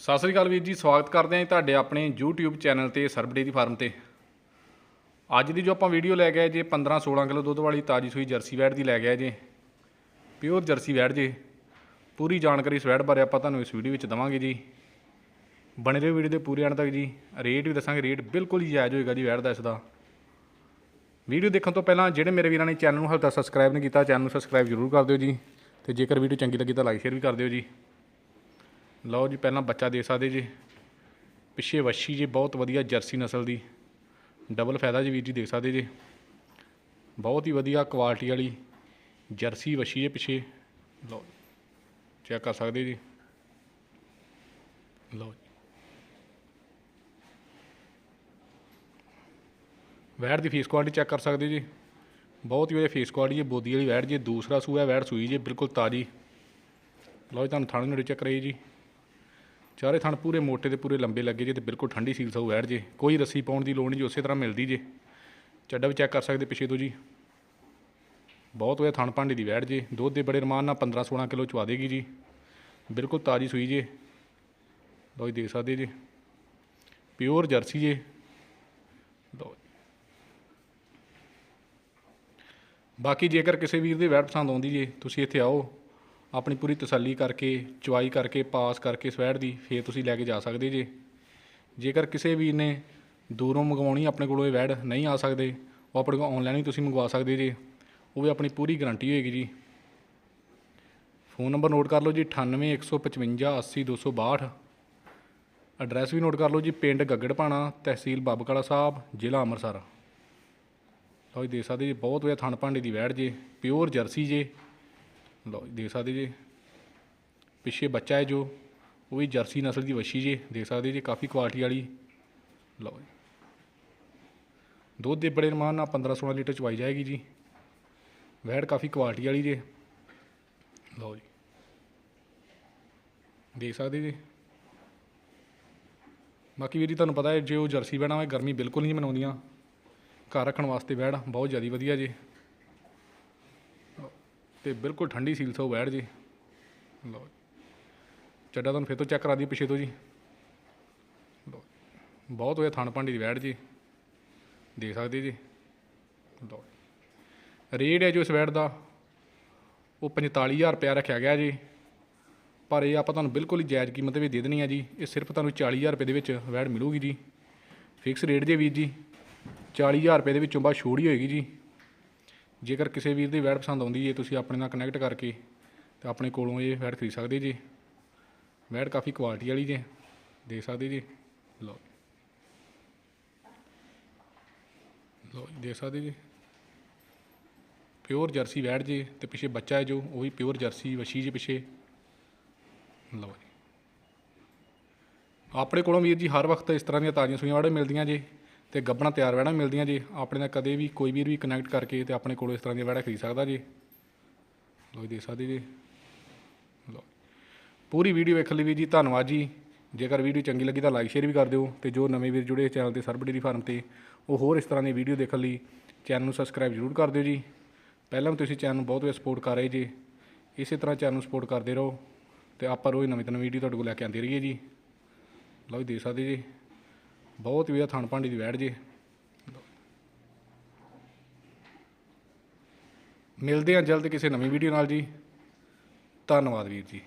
ਸਤਿ ਸ੍ਰੀ ਅਕਾਲ ਵੀਰ ਜੀ, ਸਵਾਗਤ ਕਰਦੇ ਹਾਂ ਜੀ ਤੁਹਾਡੇ ਆਪਣੇ YouTube ਚੈਨਲ ਤੇ ਸਰਬ ਡੇਅਰੀ ਫਾਰਮ ਤੇ। ਅੱਜ ਦੀ ਜੋ ਆਪਾਂ ਵੀਡੀਓ ਲੈ ਗਏ ਜੇ 15 16 ਕਿਲੋ ਦੁੱਧ ਵਾਲੀ ਤਾਜੀ ਸੂਈ ਜਰਸੀ ਵੈੜ ਦੀ ਲੈ ਕੇ ਜੇ। ਪਿਓਰ ਜਰਸੀ ਵੈੜ ਜੇ। ਪੂਰੀ ਜਾਣਕਾਰੀ ਇਸ ਵੈੜ ਬਾਰੇ ਆਪਾਂ ਤੁਹਾਨੂੰ ਇਸ ਵੀਡੀਓ ਵਿੱਚ ਦਵਾਂਗੇ ਜੀ। ਬਣੇ ਰਹੋ ਵੀਡੀਓ ਦੇ ਪੂਰੇ ਅੰਤ ਤੱਕ ਜੀ। ਰੇਟ ਵੀ ਦੱਸਾਂਗੇ, ਰੇਟ ਬਿਲਕੁਲ ਹੀ ਜਾਇਜ਼ ਹੋਏਗਾ ਜੀ ਵੈੜ ਦਾ ਇਸ ਦਾ। ਵੀਡੀਓ ਦੇਖਣ ਤੋਂ ਪਹਿਲਾਂ ਜਿਹੜੇ ਮੇਰੇ ਵੀਰਾਂ ਨੇ ਚੈਨਲ ਨੂੰ ਹਾਲੇ ਤੱਕ ਸਬਸਕ੍ਰਾਈਬ ਨਹੀਂ ਕੀਤਾ, ਚੈਨਲ ਨੂੰ ਸਬਸਕ੍ਰਾਈਬ ਜ਼ਰੂਰ ਕਰ ਦਿਓ ਜੀ। ਤੇ ਜੇਕਰ ਵੀਡੀਓ ਚੰਗੀ ਲੱਗੀ ਤਾਂ ਲਾਈਕ ਸ਼ੇਅਰ ਵੀ ਕਰ ਦਿਓ ਜੀ। ਲਓ ਜੀ, ਪਹਿਲਾਂ ਬੱਚਾ ਦੇ ਸਕਦੇ ਜੀ। ਪਿੱਛੇ ਵੱਛੀ ਜੀ, ਬਹੁਤ ਵਧੀਆ ਜਰਸੀ ਨਸਲ ਦੀ। ਡਬਲ ਫਾਇਦਾ ਜੀ ਵੀਰ ਜੀ, ਦੇਖ ਸਕਦੇ ਜੀ। ਬਹੁਤ ਹੀ ਵਧੀਆ ਕੁਆਲਿਟੀ ਵਾਲੀ ਜਰਸੀ ਵੱਛੀ ਜੀ ਪਿੱਛੇ। ਲਓ ਚੈੱਕ ਕਰ ਸਕਦੇ ਜੀ। ਲਓ ਜੀ। ਵੈੜ ਦੀ ਫੇਸ ਕੁਆਲਿਟੀ ਚੈੱਕ ਕਰ ਸਕਦੇ ਜੀ। ਬਹੁਤ ਹੀ ਵਧੀਆ ਫੇਸ ਕੁਆਲਿਟੀ ਹੈ, ਬੋਦੀ ਵਾਲੀ ਵੈੜ ਜੀ। ਦੂਸਰਾ ਸੂਆ ਵੈੜ ਸੂਈ ਜੀ, ਬਿਲਕੁਲ ਤਾਜੀ। ਲਓ ਜੀ, ਤੁਹਾਨੂੰ ਥਾਣੇ ਨੇੜੇ ਚੈੱਕ ਕਰਾਈ ਜੀ। ਚਾਰੇ ਥਣ ਪੂਰੇ ਮੋਟੇ ਤੇ ਪੂਰੇ ਲੰਬੇ ਲੱਗੇ ਜੇ ਤੇ ਬਿਲਕੁਲ ਠੰਡੀ ਸੀਲ ਸੂ ਵੈੜ ਜੇ। ਕੋਈ ਰੱਸੀ ਪਾਉਣ ਦੀ ਲੋੜ ਨਹੀਂ ਜੀ, ਉਸੇ ਤਰ੍ਹਾਂ ਮਿਲਦੀ ਜੇ। ਚੱਡਾ ਵੀ ਚੈੱਕ ਕਰ ਸਕਦੇ ਪਿੱਛੇ ਤੋਂ ਜੀ। ਬਹੁਤ ਵਧੀਆ ਥਣ ਭਾਂਡੇ ਦੀ ਵੈੜ ਜੇ। ਦੁੱਧ ਦੇ ਬੜੇ ਰਮਾਨ ਨਾਲ 15 16 ਕਿਲੋ ਚਵਾ ਦੇਗੀ ਜੀ। ਬਿਲਕੁਲ ਤਾਜੀ ਸੂਈ ਜੇ। ਲਓ ਜੀ ਦੇਖ ਸਕਦੇ ਜੀ। ਪਿਓਰ ਜਰਸੀ ਜੇ। ਲਓ ਬਾਕੀ ਜੇਕਰ ਕਿਸੇ ਵੀਰ ਦੀ ਵੈੜ ਪਸੰਦ ਆਉਂਦੀ ਜੇ, ਤੁਸੀਂ ਇੱਥੇ ਆਓ। ਆਪਣੀ ਪੂਰੀ ਤਸੱਲੀ ਕਰਕੇ, ਚੁਆਈ ਕਰਕੇ, ਪਾਸ ਕਰਕੇ ਸਵੈੜ ਦੀ ਫੇਰ ਤੁਸੀਂ ਲੈ ਕੇ ਜਾ ਸਕਦੇ ਜੇ। ਜੇਕਰ ਕਿਸੇ ਵੀਰ ਨੇ ਦੂਰੋਂ ਮੰਗਵਾਉਣੀ, ਆਪਣੇ ਕੋਲੋਂ ਇਹ ਵੈੜ ਨਹੀਂ ਆ ਸਕਦੇ, ਉਹ ਆਪਣੇ ਕੋਲ ਆਨਲਾਈਨ ਵੀ ਤੁਸੀਂ ਮੰਗਵਾ ਸਕਦੇ ਜੇ। ਉਹ ਵੀ ਆਪਣੀ ਪੂਰੀ ਗਾਰੰਟੀ ਹੋਏਗੀ ਜੀ। ਫੋਨ ਨੰਬਰ ਨੋਟ ਕਰ ਲਓ ਜੀ 98155 80262 ਐਡਰੈਸ ਵੀ ਨੋਟ ਕਰ ਲਓ ਜੀ, ਪਿੰਡ ਗੱਗੜਪਾਣਾ ਤਹਿਸੀਲ ਬਾਬਕਾਲਾ ਸਾਹਿਬ, ਜ਼ਿਲ੍ਹਾ ਅੰਮ੍ਰਿਤਸਰ। ਲਓ ਜੀ, ਦੇਖ ਸਕਦੇ ਜੀ, ਬਹੁਤ ਵਧੀਆ ਥਣ ਭਾਂਡੇ ਦੀ ਵੈੜ ਜੇ, ਪਿਓਰ ਜਰਸੀ ਜੇ। ਲਓ ਜੀ, ਦੇਖ ਸਕਦੇ ਜੀ। ਪਿੱਛੇ ਬੱਚਾ ਹੈ ਜੋ, ਉਹ ਵੀ ਜਰਸੀ ਨਸਲ ਦੀ ਵੱਛੀ ਜੇ, ਦੇਖ ਸਕਦੇ ਜੀ, ਕਾਫੀ ਕੁਆਲਿਟੀ ਵਾਲੀ। ਲਓ ਜੀ। ਦੁੱਧ ਦੇ ਬੜੇ ਰਮਾਨ ਨਾਲ 15 16 ਲੀਟਰ ਚਵਾਈ ਜਾਏਗੀ ਜੀ। ਵੈੜ ਕਾਫੀ ਕੁਆਲਿਟੀ ਵਾਲੀ ਜੇ। ਲਓ ਜੀ। ਦੇਖ ਸਕਦੇ ਜੀ। ਬਾਕੀ ਵੀਰ ਜੀ, ਤੁਹਾਨੂੰ ਪਤਾ ਹੈ, ਜੇ ਉਹ ਜਰਸੀ ਵੈੜਾਂ ਹੋਏ ਗਰਮੀ ਬਿਲਕੁਲ ਨਹੀਂ ਮਨਾਉਂਦੀਆਂ। ਘਰ ਰੱਖਣ ਵਾਸਤੇ ਵੈੜ ਬਹੁਤ ਜ਼ਿਆਦਾ ਵਧੀਆ ਜੀ। ਤੇ ਬਿਲਕੁਲ ਠੰਡੀ ਸੀਲ ਸੋ ਬੈਠ ਜੀ। ਲਓ ਚੱਡਾ ਤੁਹਾਨੂੰ ਫਿਰ ਤੋਂ ਚੈੱਕ ਕਰਾ ਦੀ ਪਿੱਛੇ ਤੋਂ ਜੀ। ਲਓ ਬਹੁਤ ਵਧੀਆ ਥਣ ਭਾਂਡੀ ਦੀ ਬੈਠ ਜੀ। ਦੇਖ ਸਕਦੇ ਜੀ। ਲਓ ਰੇਟ ਹੈ ਜੋ ਇਸ ਬੈਠ ਦਾ। ਉਹ 45000 ਰੁਪਇਆ ਰੱਖਿਆ ਗਿਆ ਜੀ। ਪਰ ਇਹ ਆਪਾਂ ਤੁਹਾਨੂੰ ਬਿਲਕੁਲ ਹੀ ਜਾਇਜ਼ ਕੀਮਤ ਵਿੱਚ ਦੇ ਦੇਣੀ ਆ ਜੀ। ਇਹ ਸਿਰਫ ਤੁਹਾਨੂੰ 40000 ਰੁਪਏ ਦੇ ਵਿੱਚ ਵੈੜ ਮਿਲੂਗੀ ਜੀ। ਫਿਕਸ ਰੇਟ ਜੇ ਵੀਰ ਜੀ 40000 ਰੁਪਏ ਦੇ ਵਿੱਚੋਂ ਬਾਅਦ ਛੋੜ ਹੀ ਹੋਏਗੀ ਜੀ। ਜੇਕਰ ਕਿਸੇ ਵੀਰ ਦੀ ਵੈਡ ਪਸੰਦ ਆਉਂਦੀ ਹੈ ਤੁਸੀਂ ਆਪਣੇ ਨਾਲ ਕਨੈਕਟ ਕਰਕੇ ਤੇ ਆਪਣੇ ਕੋਲੋਂ ਇਹ ਵੈਡ ਖਰੀਦ ਸਕਦੇ ਜੀ। ਵੈਡ ਕਾਫੀ ਕੁਆਲਿਟੀ ਵਾਲੀ ਜੇ ਦੇਖ ਸਕਦੇ ਜੀ। ਲਓ ਲਓ ਜੀ, ਦੇਖ ਸਕਦੇ ਜੀ। ਪਿਓਰ ਜਰਸੀ ਵੈਡ ਜੇ ਤੇ ਪਿੱਛੇ ਬੱਚਾ ਹੈ ਜੋ ਉਹ ਵੀ ਪਿਓਰ ਜਰਸੀ ਵਸ਼ੀ ਜੇ ਪਿੱਛੇ। ਲਓ ਜੀ। ਆਪਣੇ ਕੋਲੋਂ ਵੀਰ ਜੀ ਹਰ ਵਕਤ ਇਸ ਤਰ੍ਹਾਂ ਦੀਆਂ ਤਾਜ਼ੀਆਂ ਸੂਈਆਂ ਵੜੇ ਮਿਲਦੀਆਂ ਜੀ। ਤੇ ਗੱਬਣਾ ਤਿਆਰ ਵੈੜਾਂ ਮਿਲਦੀਆਂ ਜੀ। ਆਪਣੇ ਨਾਲ ਕਦੇ ਵੀ ਕੋਈ ਵੀਰ ਵੀ ਕਨੈਕਟ ਕਰਕੇ ਤੇ ਆਪਣੇ ਕੋਲੋਂ ਇਸ ਤਰ੍ਹਾਂ ਦੀਆਂ ਵੈੜਾਂ ਖਰੀਦ ਸਕਦਾ ਜੀ। ਲੋ ਜੀ, ਦੇਖ ਸਕਦੇ ਜੀ। ਲੋ ਪੂਰੀ ਵੀਡੀਓ ਵੇਖਣ ਲਈ ਵੀ ਜੀ ਧੰਨਵਾਦ ਜੀ। ਜੇਕਰ ਵੀਡੀਓ ਚੰਗੀ ਲੱਗੀ ਤਾਂ ਲਾਈਕ ਸ਼ੇਅਰ ਵੀ ਕਰ ਦਿਓ ਤੇ ਜੋ ਨਵੇਂ ਵੀਰ ਜੁੜੇ ਚੈਨਲ ਤੇ ਸਰਬ ਡੇਰੀ ਫਾਰਮ ਤੇ ਉਹ ਹੋਰ ਇਸ ਤਰ੍ਹਾਂ ਦੀ ਵੀਡੀਓ ਦੇਖਣ ਲਈ ਚੈਨਲ ਨੂੰ ਸਬਸਕ੍ਰਾਈਬ ਜ਼ਰੂਰ ਕਰ ਦਿਓ ਜੀ। ਪਹਿਲਾਂ ਵੀ ਤੁਸੀਂ ਚੈਨਲ ਨੂੰ ਬਹੁਤ ਵਧੀਆ ਸਪੋਰਟ ਕਰ ਰਹੇ ਜੀ, ਇਸੇ ਤਰ੍ਹਾਂ ਚੈਨਲ ਨੂੰ ਸਪੋਰਟ ਕਰਦੇ ਰਹੋ ਤੇ ਆਪਾਂ ਰੋਜ਼ ਨਵੀਂ ਤੋਂ ਨਵੀਂ ਵੀਡੀਓ ਤੁਹਾਡੇ ਕੋਲ ਲੈ ਕੇ ਆਉਂਦੇ ਰਹੀਏ ਜੀ। ਲਓ ਜੀ, ਦੇਖ ਸਕਦੇ ਜੀ। ਬਹੁਤ ਵਧੀਆ ਥਣ ਭਾਂਡੀ ਦੀ ਵੈੜ ਜੀ। ਮਿਲਦੇ ਹਾਂ ਜਲਦ ਕਿਸੇ ਨਵੀਂ ਵੀਡੀਓ ਨਾਲ ਜੀ। ਧੰਨਵਾਦ ਵੀਰ ਜੀ।